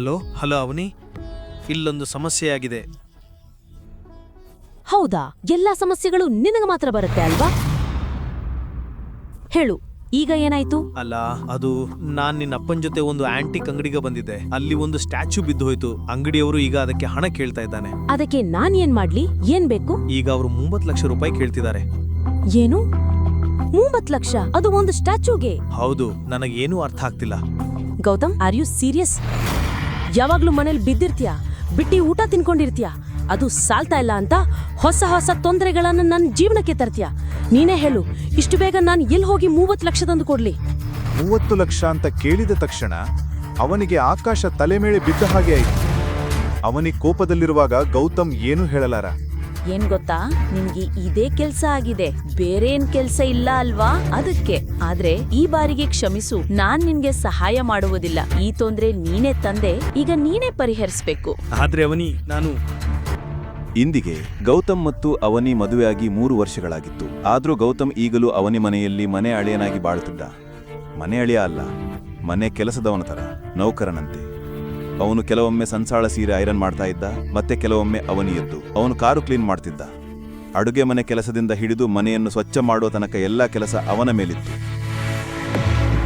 Hello hello ಅವನಿ. ಇಲ್ಲೊಂದು ಸಮಸ್ಯೆಯಾಗಿದೆ. ಹೌದಾ? ಎಲ್ಲಾ ಸಮಸ್ಯೆಗಳು ನಿನಗೆ ಮಾತ್ರ ಬರುತ್ತೆ ಅಲ್ವಾ? ಹೇಳು ಈಗ ಏನಾಯ್ತು? ಅಲ್ಲ ಅದು ನಾನ್ ನಿನ್ನ ಅಪ್ಪನ ಜೊತೆ ಒಂದು ಆಂಟಿಕ್ ಅಂಗಡಿಗೆ ಬಂದಿದ್ದೆ. ಅಲ್ಲಿ ಒಂದು ಸ್ಟ್ಯಾಚ್ಯೂ ಬಿದ್ದು ಹೋಯ್ತು. ಅಂಗಡಿಯವರು ಈಗ ಅದಕ್ಕೆ ಹಣ ಕೇಳ್ತಾ ಇದ್ದಾನೆ. ಅದಕ್ಕೆ ನಾನ್ ಏನ್ ಮಾಡ್ಲಿ? ಏನ್ ಬೇಕು? ಈಗ ಅವರು ಮೂವತ್ತು ಲಕ್ಷ ರೂಪಾಯಿ ಕೇಳ್ತಿದ್ದಾರೆ. ಏನು? ಮೂವತ್ ಲಕ್ಷ? ಅದು ಒಂದು ಸ್ಟ್ಯಾಚ್ಯೂಗೆ ಹೌದು ನನಗೇನೂ ಅರ್ಥ ಆಗ್ತಿಲ್ಲ. ಗೌತಮ್ ಆರ್ ಯು ಸೀರಿಯಸ್ ಯಾವಾಗ್ಲೂ ಮನೇಲಿ ಬಿದ್ದಿರ್ತೀಯ? ಬಿಟ್ಟಿ ಊಟ ತಿನ್ಕೊಂಡಿರ್ತೀಯ? ಅದು ಸಾಲ್ತಾ ಇಲ್ಲ ಅಂತ ಹೊಸ ಹೊಸ ತೊಂದರೆಗಳನ್ನು ನನ್ನ ಜೀವನಕ್ಕೆ ತರ್ತೀಯ? ನೀನೇ ಹೇಳು, ಇಷ್ಟು ಬೇಗ ನಾನು ಎಲ್ಲಿ ಹೋಗಿ ಮೂವತ್ತು ಲಕ್ಷ ತಂದು ಕೊಡ್ಲಿ? ಮೂವತ್ತು ಲಕ್ಷ ಅಂತ ಕೇಳಿದ ತಕ್ಷಣ ಅವನಿಗೆ ಆಕಾಶ ತಲೆ ಮೇಲೆ ಬಿದ್ದ ಹಾಗೆ ಆಯಿತು. ಅವನಿಗೆ ಕೋಪದಲ್ಲಿರುವಾಗ ಗೌತಮ್ ಏನೂ ಹೇಳಲಾರ. ಏನ್ ಗೊತ್ತಾ? ನಿಮ್ಗೆ ಇದೇ ಕೆಲ್ಸ ಆಗಿದೆ. ಬೇರೆ ಏನ್ ಕೆಲ್ಸ ಇಲ್ಲ ಅಲ್ವಾ? ಅದಕ್ಕೆ. ಆದ್ರೆ ಈ ಬಾರಿಗೆ ಕ್ಷಮಿಸು ನಾನ್ ನಿನ್ಗೆ ಸಹಾಯ ಮಾಡುವುದಿಲ್ಲ. ಈ ತೊಂದ್ರೆ ನೀನೇ ತಂದೆ ಈಗ ನೀನೇ ಪರಿಹರಿಸ್ಬೇಕು. ಆದ್ರೆ ಅವನಿ ನಾನು ಇಂದಿಗೆ ಗೌತಮ್ ಮತ್ತು ಅವನಿ ಮದುವೆಯಾಗಿ ಮೂರು ವರ್ಷಗಳಾಗಿತ್ತು. ಆದ್ರೂ ಗೌತಮ್ ಈಗಲೂ ಅವನಿ ಮನೆಯಲ್ಲಿ ಮನೆ ಅಳಿಯನಾಗಿ ಬಾಳುತ್ತಿದ್ದ. ಮನೆ ಅಳಿಯ ಅಲ್ಲ ಮನೆ ಕೆಲಸದವನ ತರ ನೌಕರನಂತೆ. ಅವನು ಕೆಲವೊಮ್ಮೆ ಸಂಸಾಳ ಸೀರೆ ಐರನ್ ಮಾಡ್ತಾ ಇದ್ದ ಮತ್ತೆ ಕೆಲವೊಮ್ಮೆ ಅವನಿ ಎದ್ದು. ಅವನು ಕಾರು ಕ್ಲೀನ್ ಮಾಡ್ತಿದ್ದ. ಅಡುಗೆ ಮನೆ ಕೆಲಸದಿಂದ ಹಿಡಿದು ಮನೆಯನ್ನು ಸ್ವಚ್ಛ ಮಾಡುವ ತನಕ ಎಲ್ಲ ಕೆಲಸ ಅವನ ಮೇಲಿತ್ತು.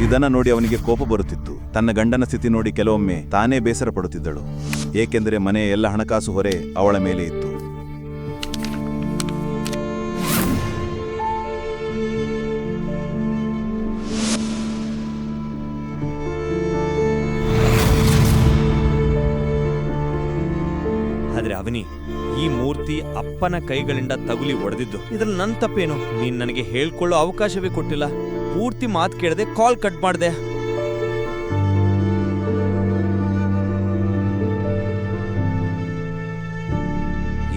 ಇದನ್ನ ನೋಡಿ ಅವನಿಗೆ ಕೋಪ ಬರುತ್ತಿತ್ತು. ತನ್ನ ಗಂಡನ ಸ್ಥಿತಿ ನೋಡಿ ಕೆಲವೊಮ್ಮೆ ತಾನೇ ಬೇಸರ ಪಡುತ್ತಿದ್ದಳು ಏಕೆಂದರೆ ಮನೆಯ ಎಲ್ಲ ಹಣಕಾಸು ಹೊರೆ ಅವಳ ಮೇಲೆ ಇತ್ತು. ಅವನಿ ಈ ಮೂರ್ತಿ ಅಪ್ಪನ ಕೈಗಳಿಂದ ತಗುಲಿ ಒಡೆದಿದ್ದು. ಇದ್ರಲ್ಲಿ ನನ್ ತಪ್ಪೇನು? ನೀನ್ ನನಗೆ ಹೇಳ್ಕೊಳ್ಳೋ ಅವಕಾಶವೇ ಕೊಟ್ಟಿಲ್ಲ. ಪೂರ್ತಿ ಮಾತು ಕೇಳದೆ ಕಾಲ್ ಕಟ್ ಮಾಡ್ದೆ.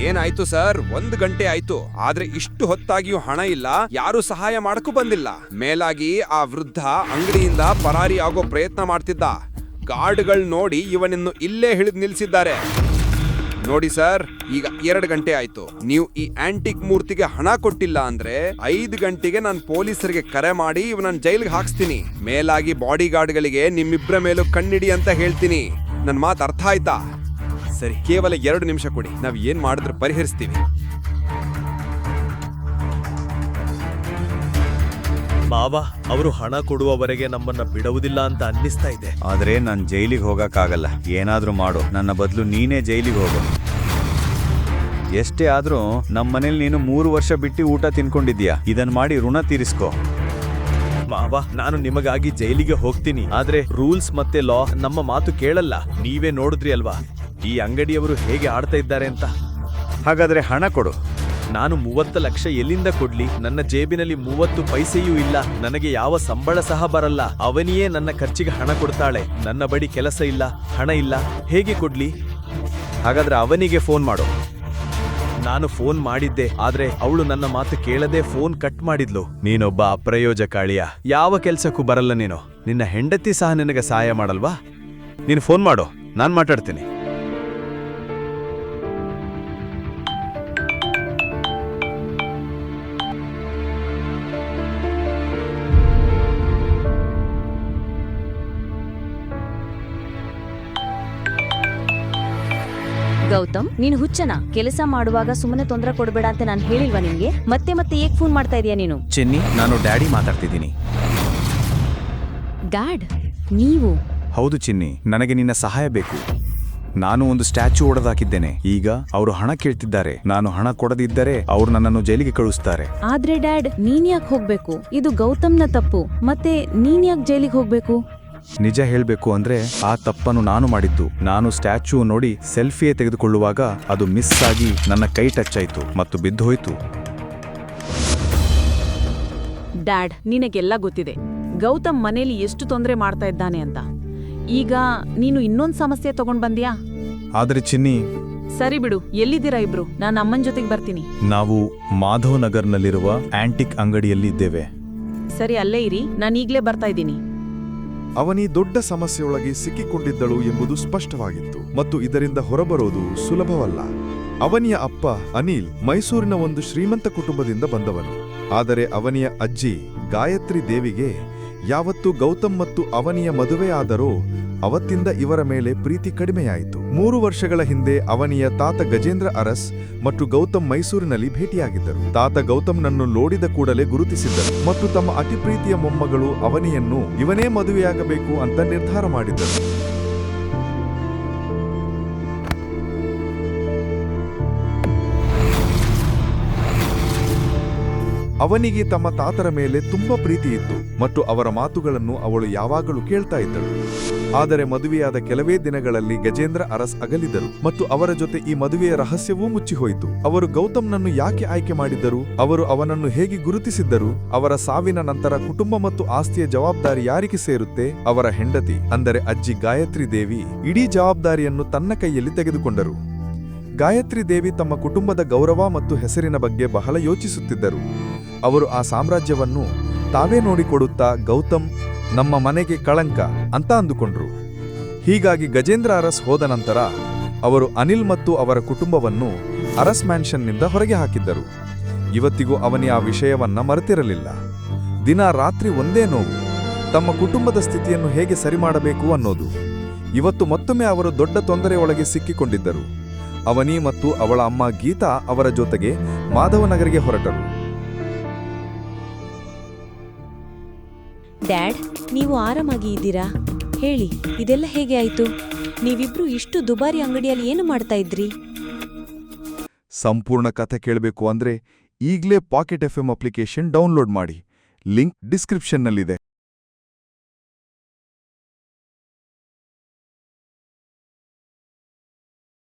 ಏನಾಯ್ತು ಸರ್? ಒಂದ್ ಗಂಟೆ ಆಯ್ತು. ಆದ್ರೆ ಇಷ್ಟು ಹೊತ್ತಾಗಿಯೂ ಹಣ ಇಲ್ಲ. ಯಾರು ಸಹಾಯ ಮಾಡಕ್ಕೂ ಬಂದಿಲ್ಲ. ಮೇಲಾಗಿ ಆ ವೃದ್ಧ ಅಂಗಡಿಯಿಂದ ಪರಾರಿ ಆಗೋ ಪ್ರಯತ್ನ ಮಾಡ್ತಿದ್ದ. ಗಾರ್ಡ್ಗಳು ನೋಡಿ ಇವನನ್ನು ಇಲ್ಲೇ ಹಿಡಿದು ನಿಲ್ಸಿದ್ದಾರೆ. ನೋಡಿ ಸರ್, ಈಗ ಎರಡು ಗಂಟೆ ಆಯ್ತು. ನೀವು ಈ ಆಂಟಿಕ್ ಮೂರ್ತಿಗೆ ಹಣ ಕೊಟ್ಟಿಲ್ಲ ಅಂದ್ರೆ ಐದು ಗಂಟೆಗೆ ನಾನು ಪೊಲೀಸರಿಗೆ ಕರೆ ಮಾಡಿ ಇವನನ್ನ ಜೈಲ್ಗೆ ಹಾಕ್ಸ್ತೀನಿ. ಮೇಲಾಗಿ ಬಾಡಿ ಗಾರ್ಡ್ಗಳಿಗೆ ನಿಮ್ಮಿಬ್ಬರ ಮೇಲೂ ಕಣ್ಣಿಡಿ ಅಂತ ಹೇಳ್ತೀನಿ. ನನ್ನ ಮಾತು ಅರ್ಥ ಆಯ್ತಾ? ಸರಿ, ಕೇವಲ ಎರಡು ನಿಮಿಷ ಕೊಡಿ. ನಾವು ಏನು ಮಾಡಿದ್ರೆ ಪರಿಹರಿಸ್ತೀವಿ. ಬಾಬಾ ಅವರು ಹಣ ಕೊಡುವವರೆಗೆ ನಮ್ಮನ್ನ ಬಿಡುವುದಿಲ್ಲ ಅಂತ ಅನ್ನಿಸ್ತಾ ಇದೆ. ಆದ್ರೆ ನಾನು ಜೈಲಿಗೆ ಹೋಗಕ್ಕಾಗಲ್ಲ. ಏನಾದ್ರೂ ಮಾಡು. ನನ್ನ ಬದಲು ನೀನೇ ಜೈಲಿಗೆ ಹೋಗು. ಎಷ್ಟೇ ಆದ್ರೂ ನಮ್ಮ ಮನೇಲಿ ನೀನು ಮೂರು ವರ್ಷ ಬಿಟ್ಟು ಊಟ ತಿನ್ಕೊಂಡಿದ್ಯಾ ಇದನ್ ಮಾಡಿ ಋಣ ತೀರಿಸ್ಕೋ. ಮಾವ ನಾನು ನಿಮಗಾಗಿ ಜೈಲಿಗೆ ಹೋಗ್ತೀನಿ. ಆದ್ರೆ ರೂಲ್ಸ್ ಮತ್ತೆ ಲಾ ನಮ್ಮ ಮಾತು ಕೇಳಲ್ಲ. ನೀವೇ ನೋಡಿದ್ರಿ ಅಲ್ವಾ? ಈ ಅಂಗಡಿಯವರು ಹೇಗೆ ಆಡ್ತಾ ಇದ್ದಾರೆ ಅಂತ? ಹಾಗಾದ್ರೆ ಹಣ ಕೊಡು. ನಾನು ಮೂವತ್ತು ಲಕ್ಷ ಎಲ್ಲಿಂದ ಕೊಡ್ಲಿ? ನನ್ನ ಜೇಬಿನಲ್ಲಿ ಮೂವತ್ತು ಪೈಸೆಯೂ ಇಲ್ಲ. ನನಗೆ ಯಾವ ಸಂಬಳ ಸಹ ಬರಲ್ಲ. ಅವನಿಯೇ ನನ್ನ ಖರ್ಚಿಗೆ ಹಣ ಕೊಡ್ತಾಳೆ. ನನ್ನ ಬಳಿ ಕೆಲಸ ಇಲ್ಲ, ಹಣ ಇಲ್ಲ. ಹೇಗೆ ಕೊಡ್ಲಿ? ಹಾಗಾದ್ರೆ ಅವನಿಗೆ ಫೋನ್ ಮಾಡು. ನಾನು ಫೋನ್ ಮಾಡಿದ್ದೆ, ಆದ್ರೆ ಅವಳು ನನ್ನ ಮಾತು ಕೇಳದೆ ಫೋನ್ ಕಟ್ ಮಾಡಿದ್ಲು. ನೀನೊಬ್ಬ ಅಪ್ರಯೋಜಕಾಳಿಯ. ಯಾವ ಕೆಲ್ಸಕ್ಕೂ ಬರಲ್ಲ ನೀನು. ನಿನ್ನ ಹೆಂಡತಿ ಸಹ ನಿನಗೆ ಸಹಾಯ ಮಾಡಲ್ವಾ? ನೀನು ಫೋನ್ ಮಾಡು. ನಾನು ಮಾತಾಡ್ತೀನಿ. ಗೌತಮ್ ನೀನ್ ಹುಚ್ಚನ. ಕೆಲಸ ಮಾಡುವಾಗ ಸುಮ್ಮನೆ ತೊಂದರೆ ಕೊಡಬೇಡ ಅಂತ ನಾನು ಹೇಳಿಲ್ವಾ ನಿನ್ಗೆ? ಮತ್ತೆ ಮತ್ತೆ ಏಕ್ ಫೋನ್ ಮಾಡ್ತಾ ಇದೀಯ ನೀನು? ಚೆನ್ನಿ ನಾನು ಡ್ಯಾಡಿ ಮಾತಾಡ್ತಿದ್ದೀನಿ. ಡ್ಯಾಡ್ ನೀವು. ಹೌದು ಚಿನ್ನಿ ನನಗೆ ನಿನ್ನ ಸಹಾಯ ಬೇಕು. ನಾನು ಒಂದು ಸ್ಟ್ಯಾಚು ಒಡೆದಾಕಿದ್ದೇನೆ. ಈಗ ಅವರು ಹಣ ಕೇಳ್ತಿದ್ದಾರೆ. ನಾನು ಹಣ ಕೊಡದಿದ್ದರೆ ಅವರು ನನ್ನನ್ನು ಜೈಲಿಗೆ ಕಳಿಸ್ತಾರೆ ಆದ್ರೆ ಡ್ಯಾಡ್ ನೀನ್ ಯಾಕೆ ಹೋಗ್ಬೇಕು? ಇದು ಗೌತಮ್ನ ತಪ್ಪು. ಮತ್ತೆ ನೀನ್ ಯಾಕೆ ಜೈಲಿಗೆ ಹೋಗ್ಬೇಕು? ನಿಜ ಹೇಳಬೇಕು ಅಂದ್ರೆ ಆ ತಪ್ಪನ್ನು ನಾನು ಮಾಡಿದ್ದು. ನಾನು ಸ್ಟ್ಯಾಚ್ಯೂ ನೋಡಿ ಸೆಲ್ಫಿಯೇ ತೆಗೆದುಕೊಳ್ಳುವಾಗ ಅದು ಮಿಸ್ ಆಗಿ ನನ್ನ ಕೈ ಟಚ್ ಆಯಿತು ಮತ್ತು ಬಿದ್ದು ಹೋಯ್ತು. ಡ್ಯಾಡ್ ನಿನಗೆಲ್ಲ ಗೊತ್ತಿದೆ. ಗೌತಮ್ ಮನೇಲಿ ಎಷ್ಟು ತೊಂದರೆ ಮಾಡ್ತಾ ಇದ್ದಾನೆ ಅಂತ. ಈಗ ನೀನು ಇನ್ನೊಂದು ಸಮಸ್ಯೆ ತಗೊಂಡ್ ಬಂದ್ಯಾ? ಆದ್ರೆ ಚಿನ್ನಿ ಸರಿ ಬಿಡು ಎಲ್ಲಿದ್ದೀರಾ ಇಬ್ರು? ನಾನು ಅಮ್ಮನ ಜೊತೆಗೆ ಬರ್ತೀನಿ. ನಾವು ಮಾಧವ್ ನಗರ್ನಲ್ಲಿರುವ ಆಂಟಿಕ್ ಅಂಗಡಿಯಲ್ಲಿ ಇದ್ದೇವೆ ಸರಿ ಅಲ್ಲೇ ಇರಿ. ನಾನು ಈಗಲೇ ಬರ್ತಾ ಇದ್ದೀನಿ. ಅವನಿ ದೊಡ್ಡ ಸಮಸ್ಯೆಯೊಳಗೆ ಸಿಕ್ಕಿಕೊಂಡಿದ್ದಳು ಎಂಬುದು ಸ್ಪಷ್ಟವಾಗಿತ್ತು ಮತ್ತು ಇದರಿಂದ ಹೊರಬರೋದು ಸುಲಭವಲ್ಲ. ಅವನಿಯ ಅಪ್ಪ ಅನಿಲ್ ಮೈಸೂರಿನ ಒಂದು ಶ್ರೀಮಂತ ಕುಟುಂಬದಿಂದ ಬಂದವನು. ಆದರೆ ಅವನಿಯ ಅಜ್ಜಿ ಗಾಯತ್ರಿ ದೇವಿಗೆ ಯಾವತ್ತು ಗೌತಮ್ ಮತ್ತು ಅವನಿಯ ಮದುವೆ ಆದರೋ ಅವತ್ತಿಂದ ಇವರ ಮೇಲೆ ಪ್ರೀತಿ ಕಡಿಮೆಯಾಯಿತು. ಮೂರು ವರ್ಷಗಳ ಹಿಂದೆ ಅವನಿಯ ತಾತ ಗಜೇಂದ್ರ ಅರಸ್ ಮತ್ತು ಗೌತಮ್ ಮೈಸೂರಿನಲ್ಲಿ ಭೇಟಿಯಾಗಿದ್ದರು. ತಾತ ಗೌತಮ್ನನ್ನು ನೋಡಿದ ಕೂಡಲೇ ಗುರುತಿಸಿದ್ದರು ಮತ್ತು ತಮ್ಮ ಅತಿ ಪ್ರೀತಿಯ ಮೊಮ್ಮಗಳು ಅವನಿಯನ್ನು ಇವನೇ ಮದುವೆಯಾಗಬೇಕು ಅಂತ ನಿರ್ಧಾರ ಮಾಡಿದ್ದರು. ಅವನಿಗೆ ತಮ್ಮ ತಾತರ ಮೇಲೆ ತುಂಬಾ ಪ್ರೀತಿ ಇತ್ತು ಮತ್ತು ಅವರ ಮಾತುಗಳನ್ನು ಅವಳು ಯಾವಾಗಲೂ ಕೇಳ್ತಾ ಇದ್ದಳು. ಆದರೆ ಮದುವೆಯಾದ ಕೆಲವೇ ದಿನಗಳಲ್ಲಿ ಗಜೇಂದ್ರ ಅರಸ್ ಅಗಲಿದರು ಮತ್ತು ಅವರ ಜೊತೆ ಈ ಮದುವೆಯ ರಹಸ್ಯವೂ ಮುಚ್ಚಿಹೋಯಿತು. ಅವರು ಗೌತಮ್ನನ್ನು ಯಾಕೆ ಆಯ್ಕೆ ಮಾಡಿದ್ದರು? ಅವರು ಅವನನ್ನು ಹೇಗೆ ಗುರುತಿಸಿದ್ದರು? ಅವರ ಸಾವಿನ ನಂತರ ಕುಟುಂಬ ಮತ್ತು ಆಸ್ತಿಯ ಜವಾಬ್ದಾರಿ ಯಾರಿಗೆ ಸೇರುತ್ತೆ? ಅವರ ಹೆಂಡತಿ, ಅಂದರೆ ಅಜ್ಜಿ ಗಾಯತ್ರಿ ದೇವಿ, ಇಡೀ ಜವಾಬ್ದಾರಿಯನ್ನು ತನ್ನ ಕೈಯಲ್ಲಿ ತೆಗೆದುಕೊಂಡರು. ಗಾಯತ್ರಿ ದೇವಿ ತಮ್ಮ ಕುಟುಂಬದ ಗೌರವ ಮತ್ತು ಹೆಸರಿನ ಬಗ್ಗೆ ಬಹಳ ಯೋಚಿಸುತ್ತಿದ್ದರು. ಅವರು ಆ ಸಾಮ್ರಾಜ್ಯವನ್ನು ತಾವೇ ನೋಡಿಕೊಡುತ್ತಾ ಗೌತಮ್, ನಮ್ಮ ಮನೆಗೆ ಕಳಂಕ ಅಂತ ಅಂದುಕೊಂಡ್ರು. ಹೀಗಾಗಿ ಗಜೇಂದ್ರ ಅರಸ್ ಹೋದ ನಂತರ ಅವರು ಅನಿಲ್ ಮತ್ತು ಅವರ ಕುಟುಂಬವನ್ನು ಅರಸ್ ಮ್ಯಾನ್ಷನ್ನಿಂದ ಹೊರಗೆ ಹಾಕಿದ್ದರು. ಇವತ್ತಿಗೂ ಅವನಿ ಆ ವಿಷಯವನ್ನ ಮರೆತಿರಲಿಲ್ಲ. ದಿನ ರಾತ್ರಿ ಒಂದೇ ನೋವು, ತಮ್ಮ ಕುಟುಂಬದ ಸ್ಥಿತಿಯನ್ನು ಹೇಗೆ ಸರಿ ಮಾಡಬೇಕು ಅನ್ನೋದು. ಇವತ್ತು ಮತ್ತೊಮ್ಮೆ ಅವರು ದೊಡ್ಡ ತೊಂದರೆಯೊಳಗೆ ಸಿಕ್ಕಿಕೊಂಡಿದ್ದರು. ಅವನಿ ಮತ್ತು ಅವಳ ಅಮ್ಮ ಗೀತಾ ಅವರ ಜೊತೆಗೆ ಮಾಧವನಗರಿಗೆ ಹೊರಟರು. ಡ್ಯಾಡ್ ನೀವು ಆರಾಮಾಗಿ ಇದ್ದೀರಾ? ಹೇಳಿ ಇದೆಲ್ಲ ಹೇಗೆ ಆಯ್ತು? ನೀವಿಬ್ರು ಇಷ್ಟು ದುಬಾರಿ ಅಂಗಡಿಯಲ್ಲಿ ಏನು ಮಾಡ್ತಾ ಇದ್ರಿ? ಸಂಪೂರ್ಣ ಕಥೆ ಕೇಳಬೇಕು ಅಂದ್ರೆ ಈಗಲೇ pocket F M application download ಮಾಡಿ. ಲಿಂಕ್ ಡಿಸ್ಕ್ರಿಪ್ಷನ್ನಲ್ಲಿದೆ.